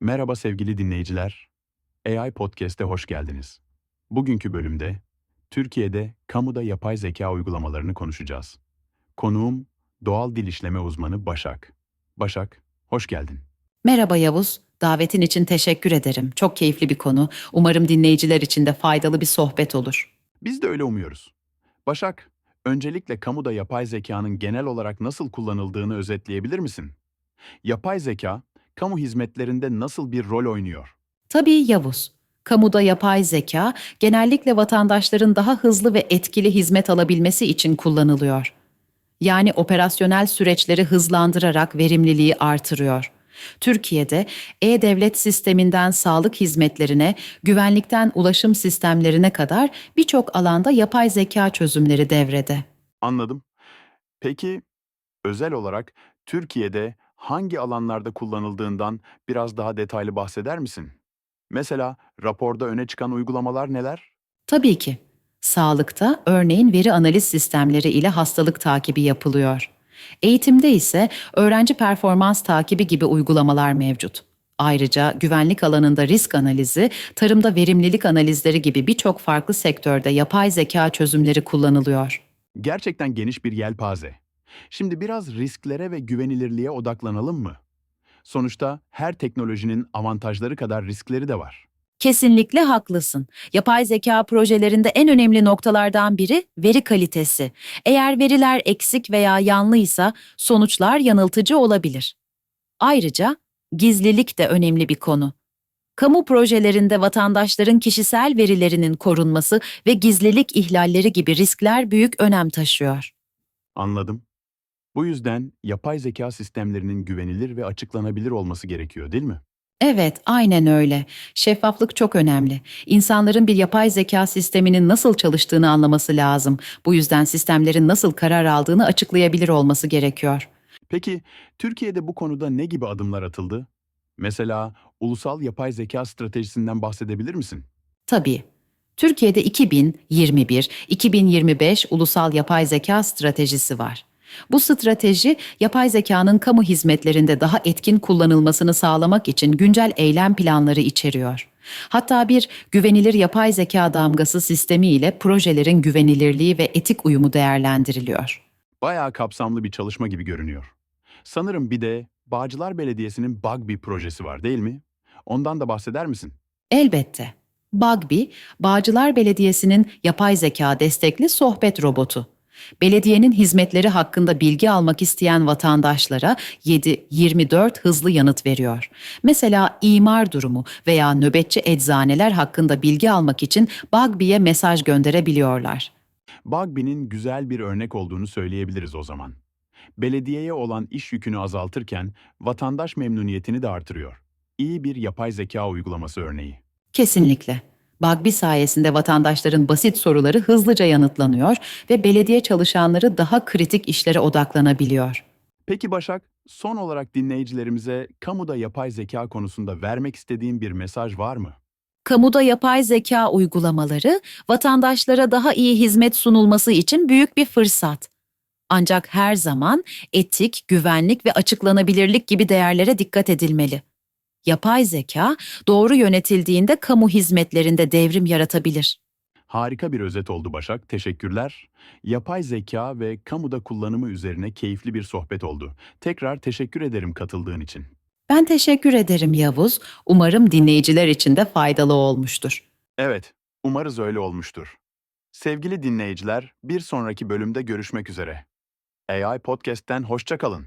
Merhaba sevgili dinleyiciler. AI Podcast'e hoş geldiniz. Bugünkü bölümde Türkiye'de kamuda yapay zeka uygulamalarını konuşacağız. Konuğum doğal dil işleme uzmanı Başak. Başak, hoş geldin. Merhaba Yavuz. Davetin için teşekkür ederim. Çok keyifli bir konu. Umarım dinleyiciler için de faydalı bir sohbet olur. Biz de öyle umuyoruz. Başak, öncelikle kamuda yapay zekanın genel olarak nasıl kullanıldığını özetleyebilir misin? Yapay zeka, kamu hizmetlerinde nasıl bir rol oynuyor? Tabii Yavuz. Kamuda yapay zeka genellikle vatandaşların daha hızlı ve etkili hizmet alabilmesi için kullanılıyor. Yani operasyonel süreçleri hızlandırarak verimliliği artırıyor. Türkiye'de e-devlet sisteminden sağlık hizmetlerine, güvenlikten ulaşım sistemlerine kadar birçok alanda yapay zeka çözümleri devrede. Anladım. Peki, özel olarak Türkiye'de hangi alanlarda kullanıldığından biraz daha detaylı bahseder misin? Mesela raporda öne çıkan uygulamalar neler? Tabii ki. Sağlıkta örneğin veri analiz sistemleri ile hastalık takibi yapılıyor. Eğitimde ise öğrenci performans takibi gibi uygulamalar mevcut. Ayrıca güvenlik alanında risk analizi, tarımda verimlilik analizleri gibi birçok farklı sektörde yapay zeka çözümleri kullanılıyor. Gerçekten geniş bir yelpaze. Şimdi biraz risklere ve güvenilirliğe odaklanalım mı? Sonuçta her teknolojinin avantajları kadar riskleri de var. Kesinlikle haklısın. Yapay zeka projelerinde en önemli noktalardan biri veri kalitesi. Eğer veriler eksik veya yanlıysa sonuçlar yanıltıcı olabilir. Ayrıca gizlilik de önemli bir konu. Kamu projelerinde vatandaşların kişisel verilerinin korunması ve gizlilik ihlalleri gibi riskler büyük önem taşıyor. Anladım. Bu yüzden yapay zeka sistemlerinin güvenilir ve açıklanabilir olması gerekiyor, değil mi? Evet, aynen öyle. Şeffaflık çok önemli. İnsanların bir yapay zeka sisteminin nasıl çalıştığını anlaması lazım. Bu yüzden sistemlerin nasıl karar aldığını açıklayabilir olması gerekiyor. Peki Türkiye'de bu konuda ne gibi adımlar atıldı? Mesela ulusal yapay zeka stratejisinden bahsedebilir misin? Tabii. Türkiye'de 2021-2025 Ulusal Yapay Zeka Stratejisi var. Bu strateji, yapay zekanın kamu hizmetlerinde daha etkin kullanılmasını sağlamak için güncel eylem planları içeriyor. Hatta bir güvenilir yapay zeka damgası sistemi ile projelerin güvenilirliği ve etik uyumu değerlendiriliyor. Bayağı kapsamlı bir çalışma gibi görünüyor. Sanırım bir de Bağcılar Belediyesi'nin Bugby projesi var değil mi? Ondan da bahseder misin? Elbette. Bugby, Bağcılar Belediyesi'nin yapay zeka destekli sohbet robotu. Belediyenin hizmetleri hakkında bilgi almak isteyen vatandaşlara 7-24 hızlı yanıt veriyor. Mesela imar durumu veya nöbetçi eczaneler hakkında bilgi almak için Bugby'ye mesaj gönderebiliyorlar. Bugby'nin güzel bir örnek olduğunu söyleyebiliriz o zaman. Belediyeye olan iş yükünü azaltırken vatandaş memnuniyetini de artırıyor. İyi bir yapay zeka uygulaması örneği. Kesinlikle. Bugby sayesinde vatandaşların basit soruları hızlıca yanıtlanıyor ve belediye çalışanları daha kritik işlere odaklanabiliyor. Peki Başak, son olarak dinleyicilerimize kamuda yapay zeka konusunda vermek istediğin bir mesaj var mı? Kamuda yapay zeka uygulamaları vatandaşlara daha iyi hizmet sunulması için büyük bir fırsat. Ancak her zaman etik, güvenlik ve açıklanabilirlik gibi değerlere dikkat edilmeli. Yapay zeka doğru yönetildiğinde kamu hizmetlerinde devrim yaratabilir. Harika bir özet oldu Başak, teşekkürler. Yapay zeka ve kamuda kullanımı üzerine keyifli bir sohbet oldu. Tekrar teşekkür ederim katıldığın için. Ben teşekkür ederim Yavuz. Umarım dinleyiciler için de faydalı olmuştur. Evet, umarız öyle olmuştur. Sevgili dinleyiciler, bir sonraki bölümde görüşmek üzere. AI Podcast'ten hoşça kalın.